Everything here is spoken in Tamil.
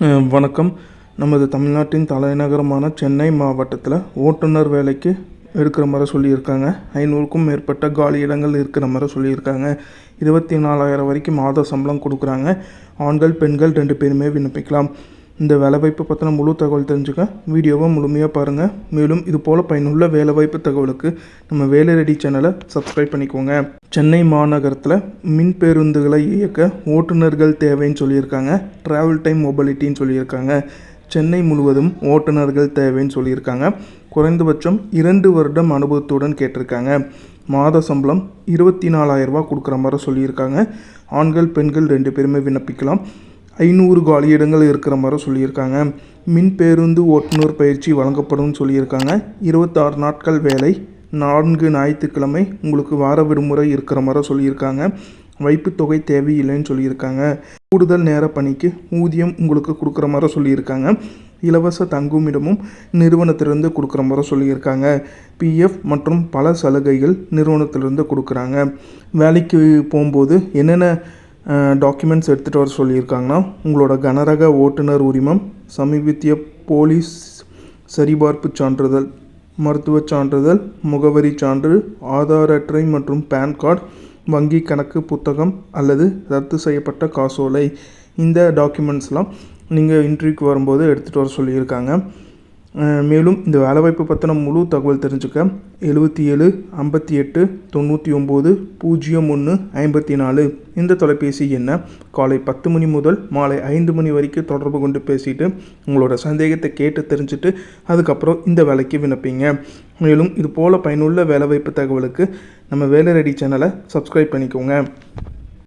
வணக்கம். நமது தமிழ்நாட்டின் தலைநகரமான சென்னை மாவட்டத்தில் ஓட்டுநர் வேலைக்கு எடுக்கிற மாதிரி சொல்லியிருக்காங்க. ஐநூறுக்கும் மேற்பட்ட காலி இடங்கள் இருக்கிற மாதிரி சொல்லியிருக்காங்க. இருபத்தி நாலாயிரம் வரைக்கும் மாத சம்பளம் கொடுக்குறாங்க. ஆண்கள் பெண்கள் ரெண்டு பேருமே விண்ணப்பிக்கலாம். இந்த வேலைவாய்ப்பு பற்றின முழு தகவல் தெரிஞ்சுக்க வீடியோவை முழுமையாக பாருங்கள் மேலும் இது போல் பயனுள்ள வேலைவாய்ப்பு தகவலுக்கு நம்ம வேலை ரெடி சேனலை சப்ஸ்கிரைப் பண்ணிக்கோங்க. சென்னை மாநகரத்தில் மின் பேருந்துகளை இயக்க ஓட்டுநர்கள் தேவைன்னு சொல்லியிருக்காங்க. ட்ராவல் டைம் மொபிலிட்டின்னு சொல்லியிருக்காங்க. சென்னை முழுவதும் ஓட்டுநர்கள் தேவைன்னு சொல்லியிருக்காங்க. குறைந்தபட்சம் இரண்டு வருடம் அனுபவத்துடன் கேட்டிருக்காங்க. மாத சம்பளம் இருபத்தி நாலாயிரரூபா கொடுக்குற மாதிரி சொல்லியிருக்காங்க. ஆண்கள் பெண்கள் ரெண்டு பேருமே விண்ணப்பிக்கலாம். ஐநூறு காலியிடங்கள் இருக்கிற மாதிரி சொல்லியிருக்காங்க. மின் பேருந்து ஓட்டுநர் பயிற்சி வழங்கப்படும் சொல்லியிருக்காங்க. இருபத்தாறு நாட்கள் வேலை நான்கு ஞாயிற்றுக்கிழமை உங்களுக்கு வார விடுமுறை இருக்கிற மாதிரி சொல்லியிருக்காங்க. வைப்புத் தொகை தேவையில்லைன்னு சொல்லியிருக்காங்க. கூடுதல் நேர பணிக்கு ஊதியம் உங்களுக்கு கொடுக்குற மாதிரி சொல்லியிருக்காங்க. இலவச தங்குமிடமும் நிறுவனத்திலிருந்து கொடுக்குற மாதிரி சொல்லியிருக்காங்க. பிஎஃப் மற்றும் பல சலுகைகள் நிறுவனத்திலிருந்து கொடுக்குறாங்க. வேலைக்கு போகும்போது என்னென்ன டாக்குமெண்ட்ஸ் எடுத்துகிட்டு வர சொல்லியிருக்காங்கன்னா உங்களோட கனரக ஓட்டுநர் உரிமம் சமீபத்திய போலீஸ் சரிபார்ப்பு சான்றிதழ் மருத்துவச் சான்றிதழ் முகவரி சான்று ஆதார் அட்டை மற்றும் பேன் கார்டு வங்கி கணக்கு புத்தகம் அல்லது ரத்து செய்யப்பட்ட காசோலை. இந்த டாக்குமெண்ட்ஸ்லாம் நீங்கள் இன்டர்வியூக்கு வரும்போது எடுத்துகிட்டு வர சொல்லியிருக்காங்க. மேலும் இந்த வேலைவாய்ப்பு பற்றின முழு தகவல் தெரிஞ்சுக்க எழுபத்தி ஏழு ஐம்பத்தி எட்டு தொண்ணூற்றி ஒம்பது பூஜ்ஜியம் ஒன்று ஐம்பத்தி நாலு. இந்த தொலைபேசி எண்ணை காலை பத்து மணி முதல் மாலை ஐந்து மணி வரைக்கும் தொடர்பு கொண்டு பேசிட்டு உங்களோட சந்தேகத்தை கேட்டு தெரிஞ்சுட்டு அதுக்கப்புறம் இந்த வேலைக்கு விண்ணப்பிங்க. மேலும் இது போல் பயனுள்ள வேலைவாய்ப்பு தகவலுக்கு நம்ம வேலை ரெடி சேனலை சப்ஸ்கிரைப் பண்ணிக்கோங்க.